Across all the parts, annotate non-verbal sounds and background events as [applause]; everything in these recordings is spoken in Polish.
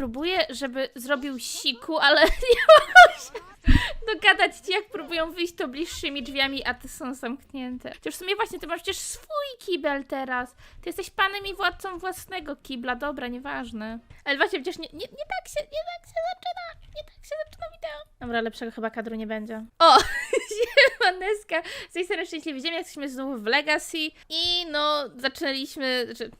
próbuję, żeby zrobił siku, ale [laughs] nie mogę się dogadać ci, jak próbują wyjść to bliższymi drzwiami, a te są zamknięte. Chociaż w sumie właśnie, ty masz przecież swój kibel teraz. Ty jesteś panem i władcą własnego kibla, dobra, nieważne. Ale właśnie, przecież nie, nie, nie tak się, nie tak się zaczyna, nie tak się zaczyna wideo. Dobra, lepszego chyba kadru nie będzie. O, [laughs] siemaneska, z tej strony Szczęśliwi Ziemi, jesteśmy znów w Legacy i no, zaczęliśmy, znaczy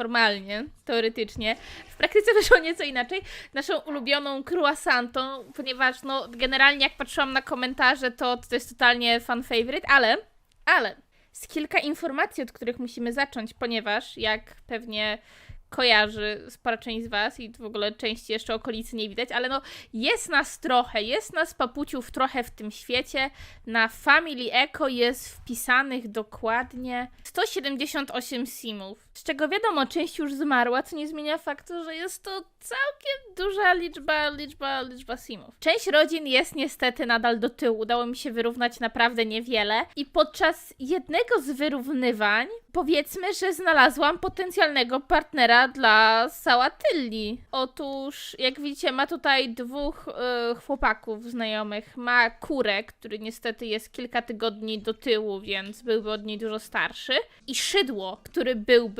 formalnie, teoretycznie. W praktyce [laughs] wyszło nieco inaczej. Naszą ulubioną croissantą, ponieważ no generalnie jak patrzyłam na komentarze, to to jest totalnie fan favorite, ale, ale z kilka informacji, od których musimy zacząć, ponieważ jak pewnie kojarzy spora część z Was i w ogóle części jeszcze okolicy nie widać, ale no jest nas trochę, jest nas papuciów trochę w tym świecie. Na Family Echo jest wpisanych dokładnie 178 simów, z czego wiadomo, część już zmarła, co nie zmienia faktu, że jest to całkiem duża liczba, liczba, liczba simów. Część rodzin jest niestety nadal do tyłu, udało mi się wyrównać naprawdę niewiele i podczas jednego z wyrównywań powiedzmy, że znalazłam potencjalnego partnera dla Sałatylli. Otóż, jak widzicie, ma tutaj dwóch e, chłopaków znajomych. Ma kurę, który niestety jest kilka tygodni do tyłu, więc byłby od niej dużo starszy. I szydło, który byłby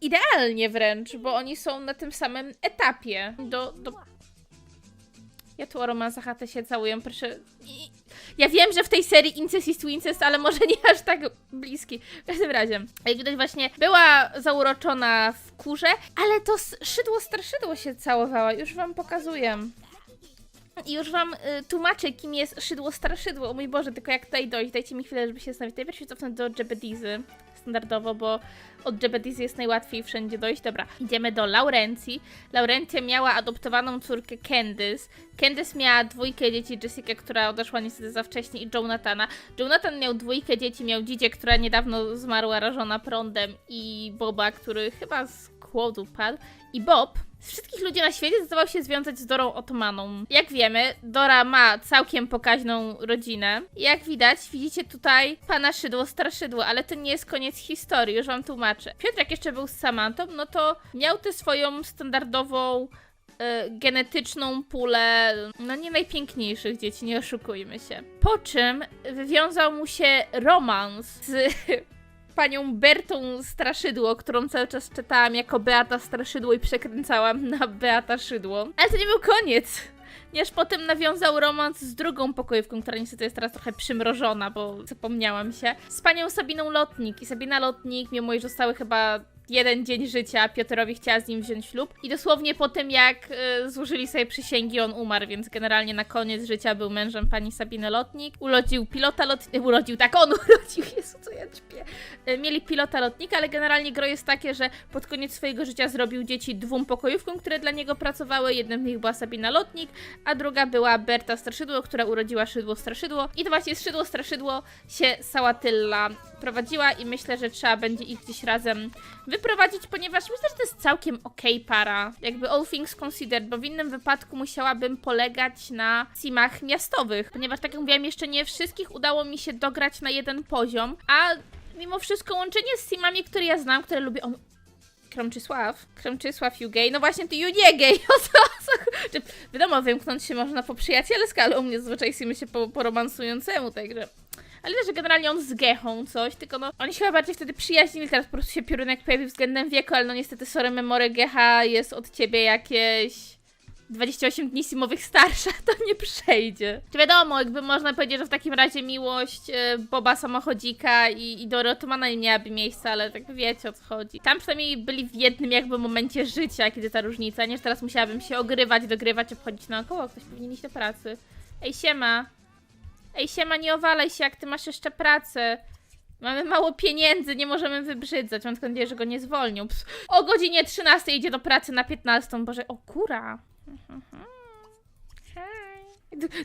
idealnie wręcz, bo oni są na tym samym etapie. Do, do... Ja tu o romansach chatę się całuję, proszę. Ja wiem, że w tej serii incest jest incest, ale może nie aż tak bliski. W każdym razie, jak widać właśnie, była zauroczona w kurze, ale to szydło starszydło się całowała, już wam pokazuję. I już wam y, tłumaczę, kim jest szydło starszydło. O mój Boże, tylko jak tutaj dojść? Dajcie mi chwilę, żeby się zastanowić. Najpierw się cofnę do Jebedizy, standardowo, bo od Jebedizy jest najłatwiej wszędzie dojść. Dobra, idziemy do Laurencji. Laurencja miała adoptowaną córkę Candice. Candice miała dwójkę dzieci, Jessica, która odeszła niestety za wcześnie i Jonathana. Jonathan miał dwójkę dzieci, miał Dzidzie, która niedawno zmarła rażona prądem i Boba, który chyba z głodu padł. I Bob z wszystkich ludzi na świecie zdecydował się związać z Dorą Otomaną. Jak wiemy, Dora ma całkiem pokaźną rodzinę. Jak widać, widzicie tutaj pana Szydło, Starszydło, ale to nie jest koniec historii, już wam tłumaczę. Piotr jak jeszcze był z Samantą, no to miał tę swoją standardową e, genetyczną pulę, no nie najpiękniejszych dzieci, nie oszukujmy się. Po czym wywiązał mu się romans z [laughs] panią Bertą Straszydło, którą cały czas czytałam jako Beata Straszydło i przekręcałam na Beata Szydło. Ale to nie był koniec. Ponieważ potem nawiązał romans z drugą pokojówką, która niestety jest teraz trochę przymrożona, bo zapomniałam się, z panią Sabiną Lotnik. I Sabina Lotnik, mimo iż zostały chyba jeden dzień życia, Piotrowi chciała z nim wziąć ślub. I dosłownie po tym, jak e, złożyli sobie przysięgi, on umarł, więc generalnie na koniec życia był mężem pani Sabiny Lotnik. Urodził pilota lotnika, urodził, tak, on [laughs] urodził, Jezu, co ja ćpię. E, Mieli pilota lotnika, ale generalnie gro jest takie, że pod koniec swojego życia zrobił dzieci dwóm pokojówkom, które dla niego pracowały. Jednym z nich była Sabina Lotnik, a druga była Berta Straszydło, która urodziła Szydło Straszydło. I to właśnie Szydło Straszydło się Sałatylla prowadziła i myślę, że trzeba będzie ich gdzieś razem wyprowadzić, ponieważ myślę, że to jest całkiem okej para. Jakby all things considered, bo w innym wypadku musiałabym polegać na simach miastowych, ponieważ tak jak mówiłam, jeszcze nie wszystkich udało mi się dograć na jeden poziom, a mimo wszystko łączenie z simami, które ja znam, które lubię, on... Kromczysław? Kromczysław you gay? No właśnie, ty you nie gay, o co? Czy, wiadomo, wymknąć się można po przyjacielsku, ale u mnie zazwyczaj simy się po, po romansującemu, także... Ale też, że generalnie on z Gechą coś, tylko no, oni się chyba bardziej wtedy przyjaźnili, teraz po prostu się piorunek pojawił względem wieku, ale no niestety sorry memory Gecha jest od ciebie jakieś 28 dni simowych starsza, [laughs] to nie przejdzie. Czy wiadomo, jakby można powiedzieć, że w takim razie miłość e, Boba Samochodzika i, i Dory Otomana nie miałaby miejsca, ale tak wiecie o co chodzi. Tam przynajmniej byli w jednym jakby momencie życia, kiedy ta różnica, nie? Że teraz musiałabym się ogrywać, dogrywać, obchodzić naokoło, ktoś powinien iść do pracy. Ej, siema. Ej, siema, nie owalaj się, jak ty masz jeszcze pracę. Mamy mało pieniędzy, nie możemy wybrzydzać. Mam tylko nadzieję, że go nie zwolnią. O godzinie 13 idzie do pracy na 15. Boże, o kura. [laughs] Hej.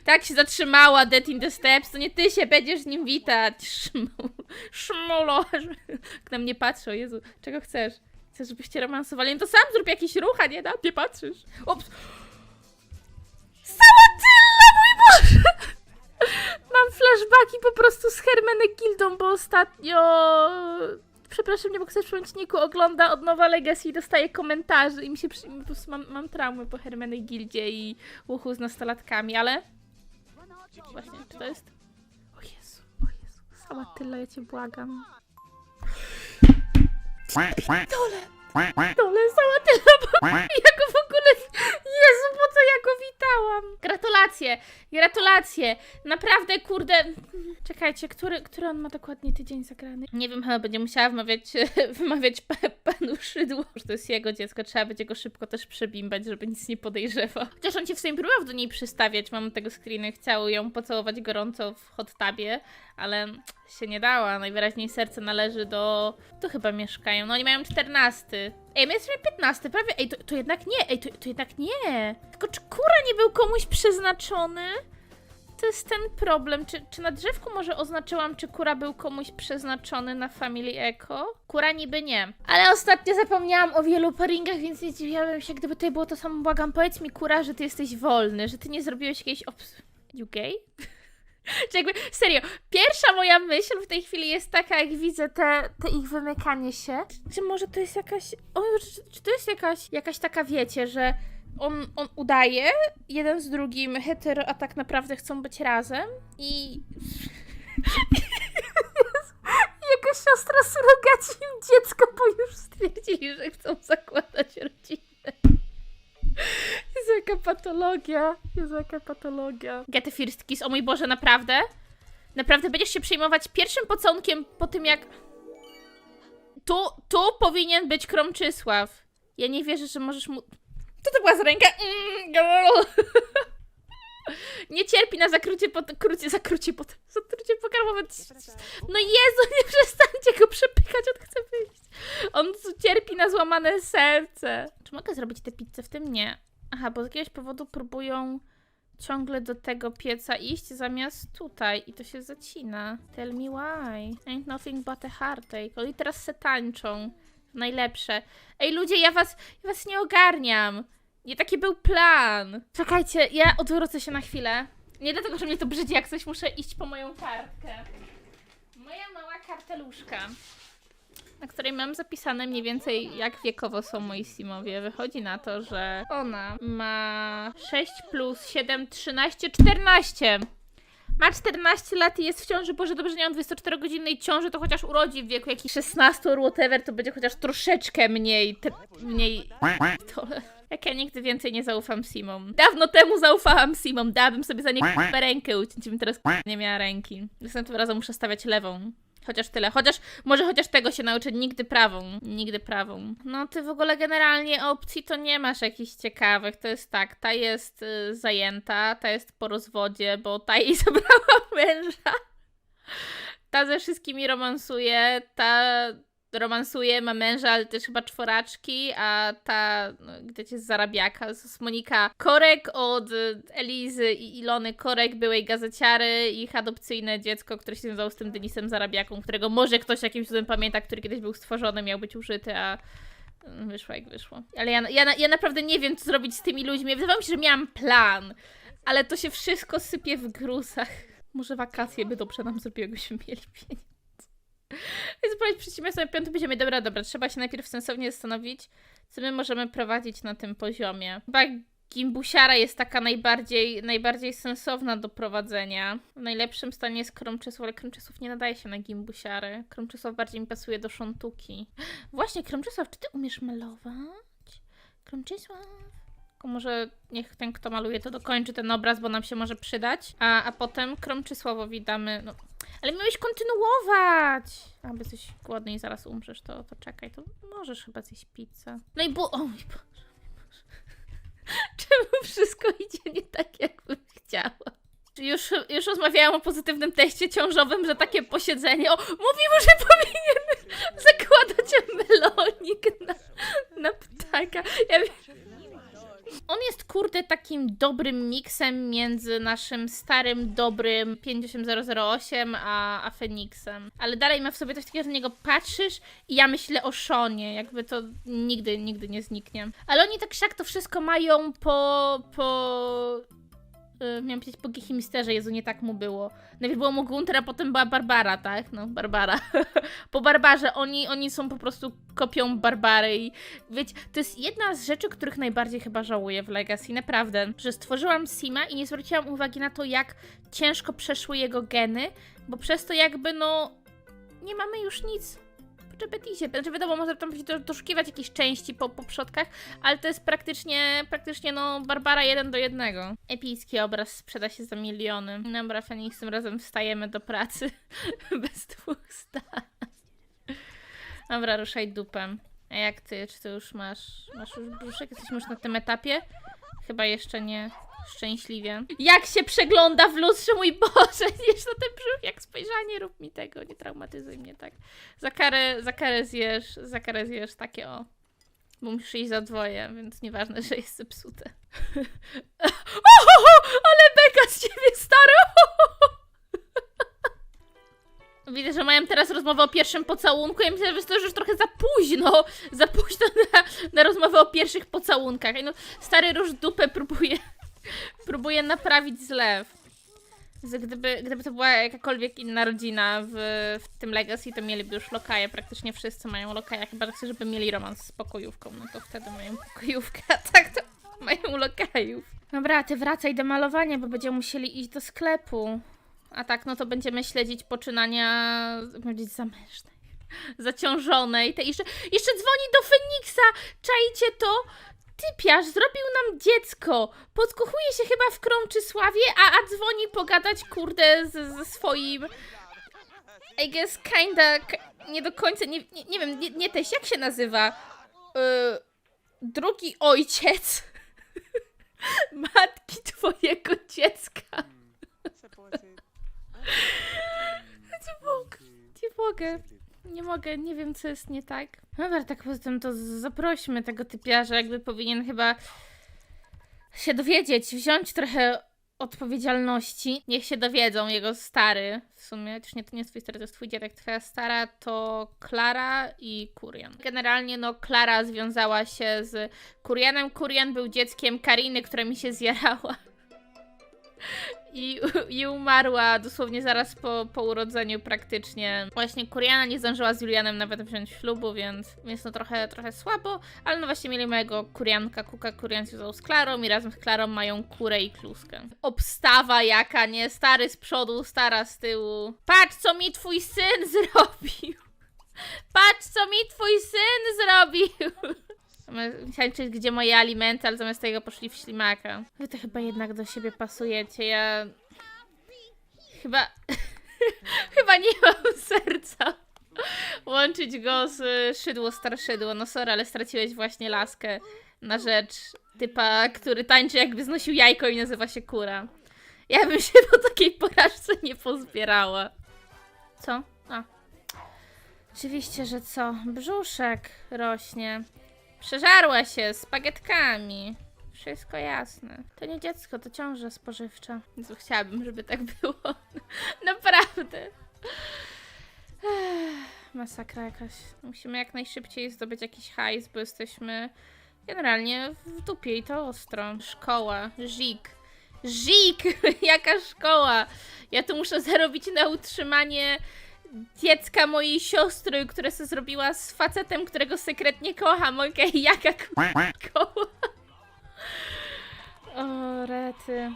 Tak się zatrzymała Dead in the Steps, to nie ty się będziesz z nim witać. Szmul, szmulo. Jak [laughs] na mnie patrzą, Jezu, czego chcesz? Chcesz, żebyście romansowali? No to sam zrób jakiś ruch, a nie na mnie patrzysz. Ops. Sałatylla, mój Boże! Mam flashbacki po prostu z Hermenegildą, bo ostatnio przepraszam, nie mogę sobie przypomnieć, Niku ogląda od nowa Legacy i dostaje komentarzy i mi się, przy... po prostu mam, mam traumy po Hermione Gildzie i łuchu z nastolatkami, ale... Właśnie, czy to jest... O Jezu, o Jezu, sama tyle, ja cię błagam. Dole, sama tyle, bo ja go w ogóle... Jezu, po co witałam? Gratulacje, gratulacje. Naprawdę, kurde... Czekajcie, który, który on ma dokładnie tydzień zagrany? Nie wiem, chyba będzie musiała wymawiać, [laughs] wymawiać pa, panu Szydło, że to jest jego dziecko. Trzeba będzie go szybko też przebimbać, żeby nic nie podejrzewał. Chociaż on się w sumie próbował do niej przystawiać. Mam tego screeny. Chciał ją pocałować gorąco w hot tubie, ale się nie dała. Najwyraźniej serce należy do... Tu chyba mieszkają. No oni mają 14. Ej, my jesteśmy 15, prawie. Ej, to, to jednak nie. Ej, to, to jednak nie. Tylko czy kura nie był komuś przeznaczony? To jest ten problem. Czy, czy na drzewku może oznaczyłam, czy kura był komuś przeznaczony na Family Echo? Kura niby nie. Ale ostatnio zapomniałam o wielu paringach, więc nie dziwiłabym się, gdyby tutaj było to samo. Błagam, powiedz mi, kura, że ty jesteś wolny, że ty nie zrobiłeś jakiejś obs... You gay? Czy jakby, serio, pierwsza moja myśl w tej chwili jest taka, jak widzę te, te ich wymykanie się. Czy może to jest jakaś. O, czy, czy to jest jakaś, jakaś taka, wiecie, że on, on udaje jeden z drugim hetero, a tak naprawdę chcą być razem i. [laughs] Jego siostra surogaci im dziecko, bo już stwierdzili, że chcą zakładać rodzinę. Jezu, jaka patologia. Jezu, jaka patologia. Get the first kiss. O mój Boże, naprawdę? Naprawdę będziesz się przejmować pierwszym pocałunkiem po tym, jak... Tu, tu powinien być Kromczysław. Ja nie wierzę, że możesz mu... Co to była za ręka? Mm, girl. Nie cierpi na zakrucie pot... Krucie, zakrucie pot... Zatrucie pokarmowe. No Jezu, nie przestańcie go przepychać, on chce wyjść. On cierpi na złamane serce. Czy mogę zrobić tę pizzę? W tym nie. Aha, bo z jakiegoś powodu próbują ciągle do tego pieca iść zamiast tutaj i to się zacina. Tell me why. Ain't nothing but a heartache. Oni teraz se tańczą. Najlepsze. Ej ludzie, ja was, ja was nie ogarniam. Nie taki był plan. Czekajcie, ja odwrócę się na chwilę. Nie dlatego, że mnie to brzydzi, jak coś muszę iść po moją kartkę. Moja mała karteluszka na której mam zapisane mniej więcej jak wiekowo są moi simowie. Wychodzi na to, że ona ma 6 plus 7, 13, 14. Ma 14 lat i jest w ciąży. Boże, dobrze, nie mam 24-godzinnej ciąży, to chociaż urodzi w wieku jakichś 16 or whatever, to będzie chociaż troszeczkę mniej, te, mniej... [laughs] To, jak ja nigdy więcej nie zaufam Simom. Dawno temu zaufałam Simom, dałabym sobie za nie rękę uciąć, bym teraz nie miała ręki. Następnym razem muszę stawiać lewą. Chociaż tyle. Chociaż, może chociaż tego się nauczę. Nigdy prawą. Nigdy prawą. No ty w ogóle generalnie opcji to nie masz jakichś ciekawych. To jest tak, ta jest y, zajęta, ta jest po rozwodzie, bo ta jej [laughs] zabrała męża. Ta ze wszystkimi romansuje, ta romansuje, ma męża, ale też chyba czworaczki, a ta, no, gdzieś jest zarabiaka, to jest Monika Korek od Elizy i Ilony Korek, byłej gazeciary, ich adopcyjne dziecko, które się związało z tym Denisem Zarabiaką, którego może ktoś jakimś cudem pamięta, który kiedyś był stworzony, miał być użyty, a mm, wyszło jak wyszło. Ale ja, ja, ja naprawdę nie wiem, co zrobić z tymi ludźmi. Wydawało mi się, że miałam plan, ale to się wszystko sypie w gruzach. Może wakacje by dobrze nam zrobiły, jakbyśmy mieli pieniądze. Więc powiedz przedsiębiorstwo na piątym poziomie. Dobra, dobra, trzeba się najpierw sensownie zastanowić, co my możemy prowadzić na tym poziomie. Chyba Gimbusiara jest taka najbardziej, najbardziej sensowna do prowadzenia. W najlepszym stanie jest Kromczysław, ale Kromczysław nie nadaje się na Gimbusiarę. Kromczysław bardziej mi pasuje do Szontuki. Właśnie, Kromczysław, czy ty umiesz malować? Kromczysław? Może niech ten, kto maluje, to dokończy ten obraz, bo nam się może przydać. A, a potem Kromczysławowi damy... No, ale miałeś kontynuować! A, bo jesteś głodny i zaraz umrzesz, to, to czekaj, to możesz chyba zjeść pizzę. No i bu... O mój Boże, Boże. [laughs] Czemu wszystko idzie nie tak, jakbym chciała? Już, już rozmawiałam o pozytywnym teście ciążowym, że takie posiedzenie... O, mówimy, że powinien zakładać melonik na, na ptaka. Ja wiem, on jest kurde takim dobrym miksem między naszym starym, dobrym 58008 a, a Feniksem. Ale dalej ma w sobie coś takiego, że na niego patrzysz i ja myślę o Szonie. Jakby to nigdy, nigdy nie zniknie. Ale oni tak siak to wszystko mają po... po... y, miałam powiedzieć po Gihimisterze, Jezu, nie tak mu było. Najpierw było mu Gunter, a potem była Barbara, tak? No, Barbara. [laughs] po Barbarze, oni, oni są po prostu kopią Barbary i wiecie, to jest jedna z rzeczy, których najbardziej chyba żałuję w Legacy, naprawdę, że stworzyłam Sima i nie zwróciłam uwagi na to, jak ciężko przeszły jego geny, bo przez to jakby, no, nie mamy już nic Jebetizie. Znaczy wiadomo, można tam do- doszukiwać jakichś części po, po przodkach, ale to jest praktycznie, praktycznie no, Barbara jeden do jednego. Epicki obraz sprzeda się za miliony. Dobra, Fenix, tym razem wstajemy do pracy [laughs] bez dwóch zdań. Dobra, ruszaj dupem. A jak ty? Czy ty już masz, masz już brzuszek? Jesteśmy już na tym etapie? Chyba jeszcze nie. Szczęśliwie. Jak się przegląda w lustrze, mój Boże, [laughs] jeszcze ten brzuch, jak spojrzanie, rób mi tego, nie traumatyzuj mnie tak. Za karę, za karę zjesz, za karę zjesz takie o. Bo musisz iść za dwoje, więc nieważne, że jest zepsute. [laughs] Ale beka z ciebie, stary! [laughs] Widzę, że mają teraz rozmowę o pierwszym pocałunku. Ja myślę, że to już trochę za późno. Za późno na, na rozmowę o pierwszych pocałunkach. No, stary róż dupę próbuje, próbuje naprawić zlew. Że Gdyby, gdyby to była jakakolwiek inna rodzina w, w tym Legacy, to mieliby już lokaje. Praktycznie wszyscy mają lokaje. Chyba tak, żeby mieli romans z pokojówką. No to wtedy mają pokojówkę. A tak to mają lokajów. Dobra, ty wracaj do malowania, bo będziemy musieli iść do sklepu. A tak, no to będziemy śledzić poczynania, powiedzieć, zamężnej, [laughs] zaciążonej. Te jeszcze, jeszcze dzwoni do Feniksa! Czajcie to? Typiarz zrobił nam dziecko. Podkochuje się chyba w Krączysławie, a, a dzwoni pogadać, kurde, z- ze swoim... I guess kinda, ki- nie do końca, nie, nie, nie wiem, nie, nie teś, jak się nazywa? Yy, drugi ojciec [laughs] matki twojego dziecka. [laughs] Nie mogę, nie mogę. Nie mogę, nie wiem co jest nie tak. Dobra, tak poza tym to zaprośmy tego typiarza, jakby powinien chyba się dowiedzieć, wziąć trochę odpowiedzialności. Niech się dowiedzą jego stary, w sumie, chociaż nie, to nie jest twój stary, to jest twój dziadek. Twoja stara to Klara i Kurian. Generalnie no Klara związała się z Kurianem. Kurian był dzieckiem Kariny, która mi się zjarała. I, I umarła dosłownie zaraz po, po urodzeniu praktycznie. Właśnie Kuriana nie zdążyła z Julianem nawet wziąć ślubu, więc jest no trochę, trochę słabo, ale no właśnie mieli mojego Kurianka, Kuka Kurian związał z Klarą i razem z Klarą mają kurę i kluskę. Obstawa jaka, nie? Stary z przodu, stara z tyłu. Patrz co mi twój syn zrobił! Patrz co mi twój syn zrobił! Czytać, gdzie moje alimenty, ale zamiast tego poszli w ślimaka. Wy to chyba jednak do siebie pasujecie. Ja. Chyba. [laughs] chyba nie mam serca łączyć go z szydło starszydło. No sorry, ale straciłeś właśnie laskę na rzecz typa, który tańczy jakby znosił jajko i nazywa się kura. Ja bym się po takiej porażce nie pozbierała. Co? A. Oczywiście, że co? Brzuszek rośnie. Przeżarła się spagietkami. Wszystko jasne. To nie dziecko, to ciąża spożywcza. Jezu, chciałabym, żeby tak było. [laughs] Naprawdę. Masakra jakaś. Musimy jak najszybciej zdobyć jakiś hajs, bo jesteśmy generalnie w dupie i to ostro. Szkoła, żik. Żik! [laughs] Jaka szkoła? Ja tu muszę zarobić na utrzymanie dziecka mojej siostry, która sobie zrobiła z facetem, którego sekretnie kocham. Okej, jaka koła. O, rety.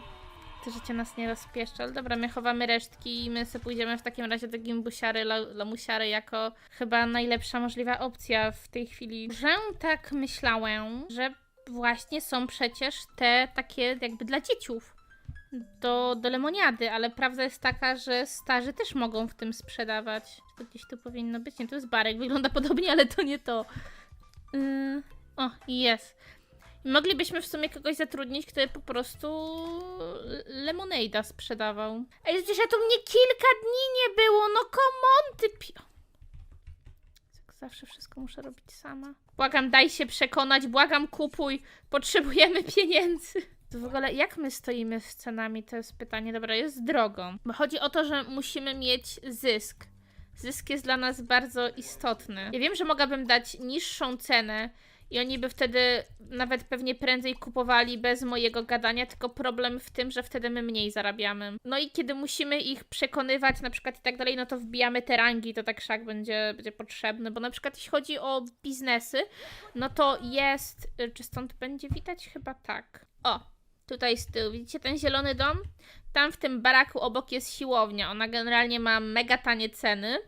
To życie nas nie rozpieszcza, ale dobra, my chowamy resztki i my sobie pójdziemy w takim razie do gimbusiary, la- lamusiary jako chyba najlepsza możliwa opcja w tej chwili. Że tak myślałem, że właśnie są przecież te takie jakby dla dzieciów do, do lemoniady, ale prawda jest taka, że starzy też mogą w tym sprzedawać. Czy to gdzieś tu powinno być? Nie, to jest barek, wygląda podobnie, ale to nie to. Yy, o, jest. Moglibyśmy w sumie kogoś zatrudnić, który po prostu lemonade'a sprzedawał. Ej, przecież ja tu mnie kilka dni nie było, no come on, ty pi... Jak zawsze wszystko muszę robić sama. Błagam, daj się przekonać, błagam, kupuj. Potrzebujemy pieniędzy. To w ogóle jak my stoimy z cenami, to jest pytanie. Dobra, jest drogo. Bo chodzi o to, że musimy mieć zysk. Zysk jest dla nas bardzo istotny. Ja wiem, że mogłabym dać niższą cenę i oni by wtedy nawet pewnie prędzej kupowali bez mojego gadania, tylko problem w tym, że wtedy my mniej zarabiamy. No i kiedy musimy ich przekonywać na przykład i tak dalej, no to wbijamy te rangi, to tak szak będzie, będzie potrzebny, bo na przykład jeśli chodzi o biznesy, no to jest, czy stąd będzie widać? Chyba tak. O, tutaj z tyłu, widzicie ten zielony dom? Tam w tym baraku obok jest siłownia, ona generalnie ma mega tanie ceny.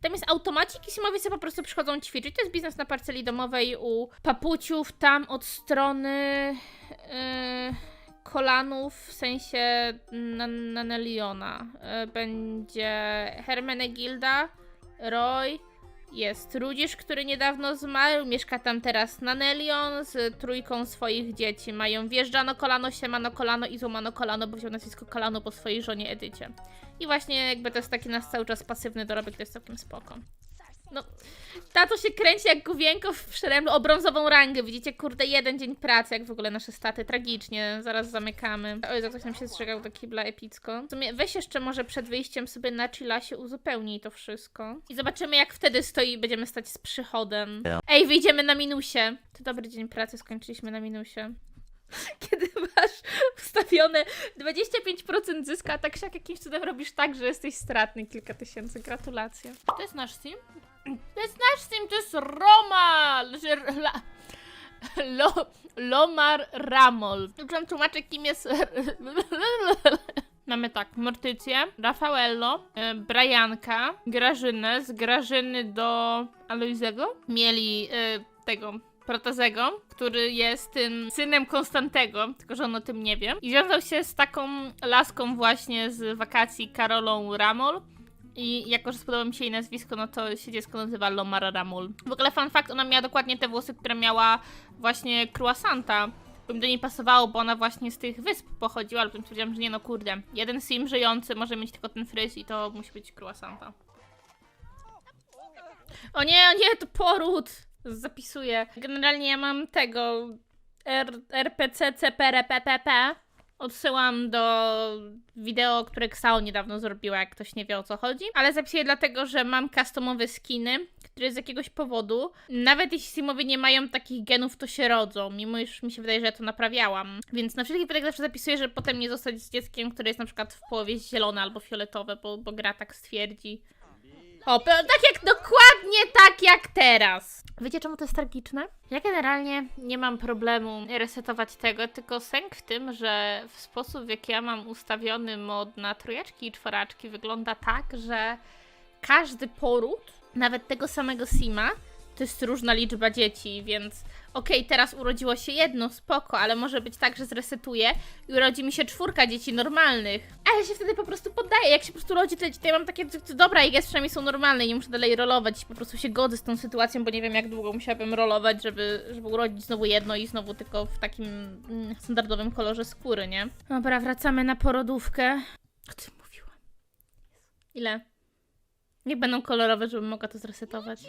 Tam jest automacik i sobie po prostu przychodzą ćwiczyć. To jest biznes na parceli domowej u papuciów, tam od strony yy, kolanów, w sensie Nan- Naneliona. Yy, będzie Hermenegilda, Roy, jest Rudzisz, który niedawno zmarł, mieszka tam teraz Nanelion z trójką swoich dzieci. Mają wjeżdżano kolano, siemano kolano i złamano kolano, bo wziął nazwisko kolano po swojej żonie Edycie. I właśnie jakby to jest taki nasz cały czas pasywny dorobek, to jest całkiem spoko. No, tato się kręci jak główienko w przeremlu o brązową rangę. Widzicie, kurde, jeden dzień pracy, jak w ogóle nasze staty. Tragicznie, zaraz zamykamy. Oj, za ktoś nam się zżegał do kibla epicko. W sumie weź jeszcze może przed wyjściem sobie na chillasie uzupełnij to wszystko. I zobaczymy, jak wtedy stoi, będziemy stać z przychodem. Ej, wyjdziemy na minusie. To dobry dzień pracy, skończyliśmy na minusie. [laughs] Kiedy masz ustawione 25% zysku, a tak siak jakimś cudem robisz tak, że jesteś stratny kilka tysięcy. Gratulacje. To jest nasz sim? To jest nasz sim, to jest Roma! Że, la, lo, Lomar Ramol. Wam tłumaczę, kim jest... [laughs] Mamy tak, Mortycję, Rafaello, e, Brianka, Grażynę, z Grażyny do Aloizego. Mieli e, tego Protezego, który jest tym synem Konstantego, tylko że on o tym nie wie. I związał się z taką laską właśnie z wakacji, Karolą Ramol. I jako, że spodobało mi się jej nazwisko, no to się dziecko nazywa Lomara Ramol. W ogóle fun fact, ona miała dokładnie te włosy, które miała właśnie Croissanta. Bo mi do niej pasowało, bo ona właśnie z tych wysp pochodziła, ale potem stwierdziłam, że nie no kurde. Jeden sim żyjący może mieć tylko ten fryz i to musi być Croissanta. O nie, o nie, to poród! Zapisuję. Generalnie ja mam tego R RPC CPR PPP. Odsyłam do wideo, które Xao niedawno zrobiła, jak ktoś nie wie o co chodzi. Ale zapisuję dlatego, że mam customowe skiny, które z jakiegoś powodu, nawet jeśli simowie nie mają takich genów, to się rodzą. Mimo iż mi się wydaje, że ja to naprawiałam. Więc na wszelki wypadek zawsze zapisuję, że potem nie zostać z dzieckiem, które jest na przykład w połowie zielone albo fioletowe, bo, bo gra tak stwierdzi. O, tak jak dokładnie tak jak teraz. Wiecie czemu to jest tragiczne? Ja generalnie nie mam problemu resetować tego, tylko sęk w tym, że w sposób w jaki ja mam ustawiony mod na trójeczki i czworaczki wygląda tak, że każdy poród, nawet tego samego sima, to jest różna liczba dzieci, więc okej, teraz urodziło się jedno, spoko, ale może być tak, że zresetuję i urodzi mi się czwórka dzieci normalnych. A ja się wtedy po prostu poddaję. Jak się po prostu rodzi tyle dzieci, to ja mam takie, dobra, i jest przynajmniej są normalne i nie muszę dalej rolować. Po prostu się godzę z tą sytuacją, bo nie wiem, jak długo musiałabym rolować, żeby, żeby urodzić znowu jedno i znowu tylko w takim mm, standardowym kolorze skóry, nie? Dobra, wracamy na porodówkę. O tym mówiłam. Ile? Niech będą kolorowe, żebym mogła to zresetować.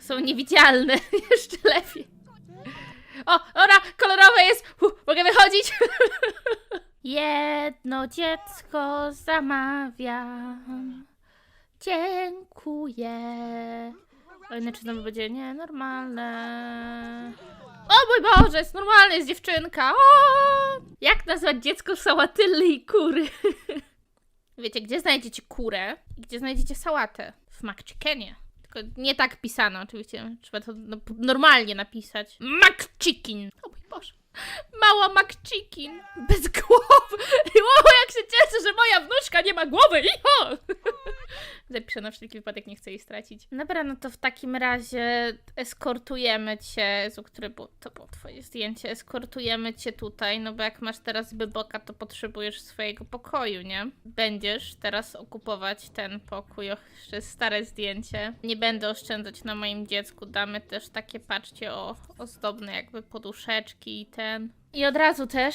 Są niewidzialne, [laughs] jeszcze lepiej. O, dobra, kolorowe jest! Mogę wychodzić? [laughs] Jedno dziecko zamawiam. Dziękuję. O, inaczej znowu będzie nienormalne. O mój Boże, jest normalne, jest dziewczynka. O! Jak nazwać dziecko sałatylli i kury? [laughs] Wiecie, gdzie znajdziecie kurę i gdzie znajdziecie sałatę? W McChickenie. Tylko nie tak pisane, oczywiście. Trzeba to no, normalnie napisać. McChicken! O mój Boże. Mała McChicken. Bez głowy. [laughs] O, jak się cieszę, że moja wnuczka nie ma głowy. Iho! [laughs] Zapiszę na wszelki wypadek, nie chcę jej stracić. Dobra, no to w takim razie eskortujemy cię. Jezu, które było, to było twoje zdjęcie. Eskortujemy cię tutaj, no bo jak masz teraz byboka, to potrzebujesz swojego pokoju, nie? Będziesz teraz okupować ten pokój. Och, jeszcze stare zdjęcie. Nie będę oszczędzać na moim dziecku. Damy też takie, patrzcie, o, ozdobne jakby poduszeczki i ten. I od razu też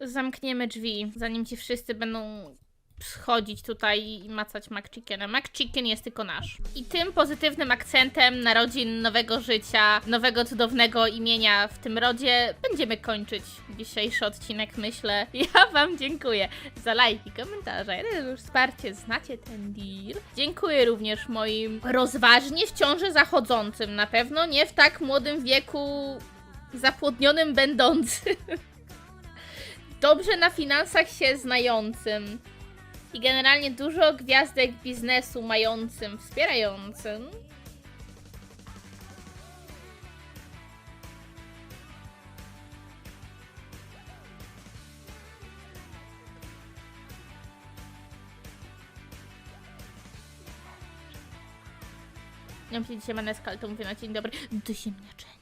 zamkniemy drzwi, zanim ci wszyscy będą schodzić tutaj i macać McChickena. McChicken jest tylko nasz. I tym pozytywnym akcentem narodzin nowego życia, nowego cudownego imienia w tym rodzie będziemy kończyć dzisiejszy odcinek, myślę. [laughs] Ja wam dziękuję za lajki, komentarze, już wsparcie, znacie ten deal. Dziękuję również moim rozważnie w ciąży zachodzącym, na pewno nie w tak młodym wieku zapłodnionym będącym. [laughs] Dobrze na finansach się znającym i generalnie dużo gwiazdek biznesu mającym, wspierającym. Ja myślę, dzisiaj Maneska, to mówię na dzień dobry. Do ziemniaczenia.